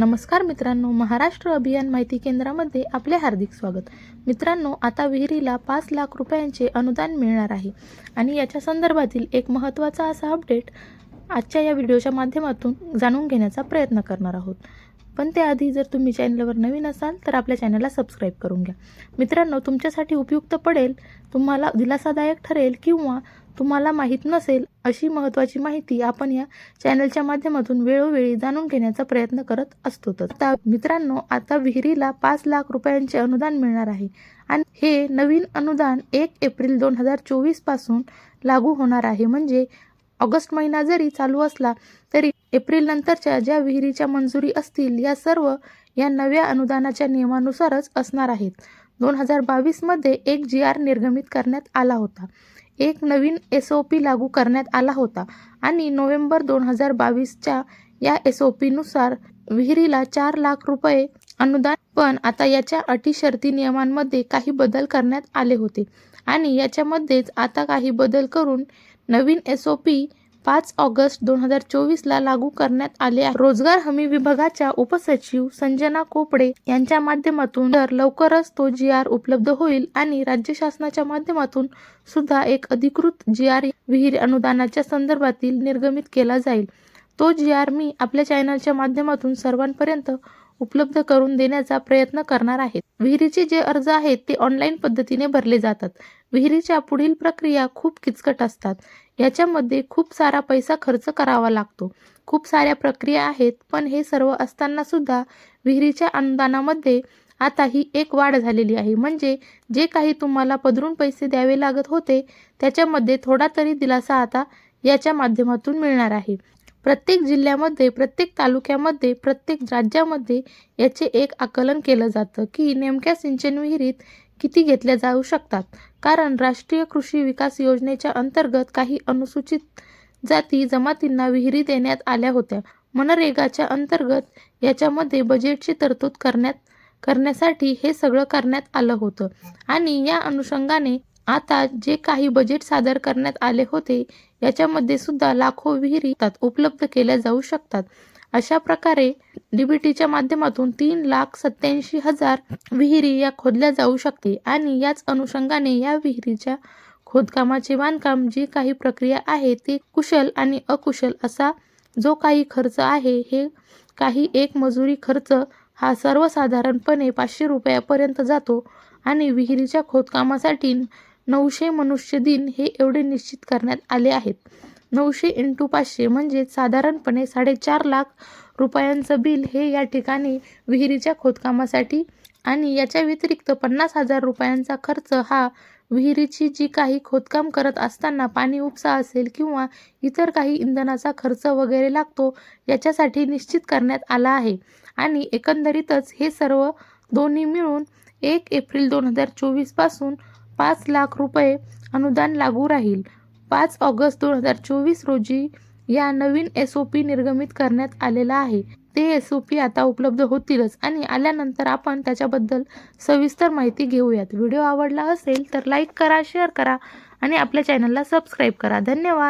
नमस्कार मित्रांनो महाराष्ट्र अभियान माहिती केंद्रामध्ये आपले हार्दिक स्वागत. मित्रांनो आता विहिरीला पाच लाख रुपयांचे अनुदान मिळणार आहे. आणि याच्या संदर्भातील एक महत्त्वाचा असा अपडेट आजच्या या व्हिडिओच्या माध्यमातून जाणून घेण्याचा प्रयत्न करणार आहोत. पण त्याआधी जर तुम्ही चॅनलवर नवीन असाल तर आपल्या चॅनलला सबस्क्राईब करून घ्या. मित्रांनो तुमच्यासाठी उपयुक्त पडेल तुम्हाला दिलासादायक ठरेल किंवा तुम्हाला माहीत नसेल अशी महत्त्वाची माहिती आपण या चॅनलच्या माध्यमातून वेळोवेळी जाणून घेण्याचा प्रयत्न करत असतोच आता मित्रांनो आता विहिरीला पाच लाख रुपयांचे अनुदान मिळणार आहे आणि हे नवीन अनुदान एक एप्रिल दोन हजार चोवीसपासून लागू होणार आहे. म्हणजे ऑगस्ट महिना जरी चालू असला तरी एप्रिल नंतरच्या ज्या विहिरीच्या मंजुरी असतील या सर्व या नव्या अनुदानाच्या नियमानुसारच असणार आहेत. दोन हजार बावीसमध्ये एक जी आर निर्गमित करण्यात आला होता. एक नवीन एस ओ पी लागू करण्यात आला होता आणि नोव्हेंबर दोन हजार बावीसच्या या एस ओ पीनुसार विहिरीला चार लाख रुपये अनुदान पण आता याच्या अटी शर्ती नियमांमध्ये काही बदल करण्यात आले होते. आणि याच्यामध्येच आता काही बदल करून नवीन एस ओ पी पाच ऑगस्ट दोन हजार चोवीसला लागू करण्यात आले आहे. रोजगार हमी विभागाच्या उपसचिव संजना कोपडे यांच्या माध्यमातून तर लवकरच तो जी आर उपलब्ध होईल आणि राज्य शासनाच्या माध्यमातून सुद्धा एक अधिकृत जी आर विहीर अनुदानाच्या संदर्भातील निर्गमित केला जाईल. तो जी आर मी आपल्या चॅनलच्या माध्यमातून सर्वांपर्यंत उपलब्ध करून देण्याचा प्रयत्न करणार आहेत. विहिरीचे जे अर्ज आहेत ते ऑनलाईन पद्धतीने भरले जातात. विहिरीच्या पुढील प्रक्रिया खूप किचकट असतात. याच्यामध्ये खूप सारा पैसा खर्च करावा लागतो. खूप साऱ्या प्रक्रिया आहेत पण हे सर्व असताना सुद्धा विहिरीच्या अनुदानामध्ये आता ही एक वाढ झालेली आहे. म्हणजे जे काही तुम्हाला पदरून पैसे द्यावे लागत होते त्याच्यामध्ये थोडा तरी दिलासा आता याच्या माध्यमातून मिळणार आहे. प्रत्येक जिल्ह्यामध्ये प्रत्येक तालुक्यामध्ये प्रत्येक राज्यामध्ये याचे एक आकलन केलं जातं की नेमक्या सिंचन विहिरीत किती घेतल्या जाऊ शकतात. कारण राष्ट्रीय कृषी विकास योजनेच्या अंतर्गत काही अनुसूचित जाती जमातींना विहिरी देण्यात आल्या होत्या. मनरेगाच्या अंतर्गत याच्यामध्ये बजेटची तरतूद करण्यात करण्यासाठी हे सगळं करण्यात आलं होतं. आणि या अनुषंगाने आता जे काही बजेट सादर करण्यात आले होते याच्यामध्ये सुद्धा लाखो विहिरी उपलब्ध केल्या जाऊ शकतात. अशा प्रकारे डीबीटीच्या माध्यमातून तीन लाख सत्याऐंशी हजार विहिरी या खोदल्या जाऊ शकते आणि याच अनुषंगाने या विहिरीच्या खोदकामाचे बांधकाम जी काही प्रक्रिया आहे ती कुशल आणि अकुशल असा जो काही खर्च आहे हे काही एक मजुरी खर्च हा सर्वसाधारणपणे पाचशे रुपयापर्यंत जातो आणि विहिरीच्या खोदकामासाठी नऊशे मनुष्य दिन हे एवढे निश्चित करण्यात आले आहेत. नऊशे इंटू पाचशे म्हणजे साधारणपणे साडेचार लाख रुपयांचं बिल हे या ठिकाणी विहिरीच्या खोदकामासाठी आणि याच्या व्यतिरिक्त पन्नास हजार रुपयांचा खर्च हा विहिरीची जी काही खोदकाम करत असताना पाणी उपसा असेल किंवा इतर काही इंधनाचा खर्च वगैरे लागतो याच्यासाठी निश्चित करण्यात आला आहे. आणि एकंदरीतच हे सर्व दोन्ही मिळून एक एप्रिल दोन हजार चोवीसपासून पाच लाख रुपये अनुदान लागू राहील. पाच ऑगस्ट दोन हजार चोवीस रोजी या नवीन एस ओ पी निर्गमित करण्यात आलेला आहे. ते एस ओ पी आता उपलब्ध होतीलच आणि आल्यानंतर आपण त्याच्याबद्दल सविस्तर माहिती घेऊयात. व्हिडिओ आवडला असेल तर लाईक करा शेअर करा आणि आपल्या चॅनलला सबस्क्राईब करा. धन्यवाद!